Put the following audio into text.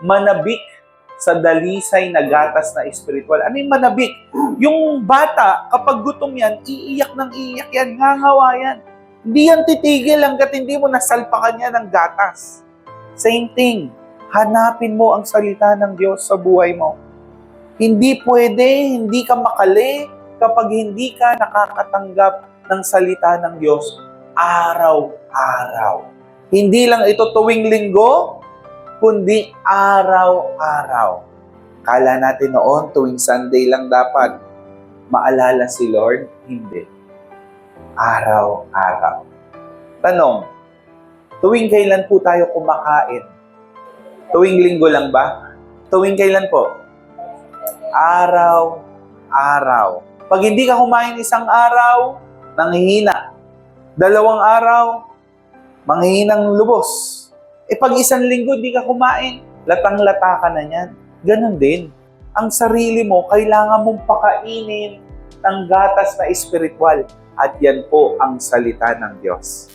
manabik sa dalisay na gatas na espiritual. Ano yung manabik? Yung bata, kapag gutom yan, iiyak ng iiyak yan, ngangawa yan. Hindi yan titigil hanggat hindi mo nasalpakan yan ng gatas. Same thing. Hanapin mo ang salita ng Diyos sa buhay mo. Hindi pwede, hindi ka makali kapag hindi ka nakakatanggap ng salita ng Diyos araw-araw. Hindi lang ito tuwing linggo, kundi araw-araw. Kala natin noon, tuwing Sunday lang dapat maalala si Lord. Hindi. Araw-araw. Tanong, tuwing kailan po tayo kumakain? Tuwing linggo lang ba? Tuwing kailan po? Araw-araw. Pag hindi ka kumain isang araw, nanghihina. Dalawang araw, manghihinang lubos. E pag isang linggo hindi ka kumain, latang-lata ka na yan. Ganon din. Ang sarili mo, kailangan mong pakainin ng gatas na espiritual. At yan po ang salita ng Diyos.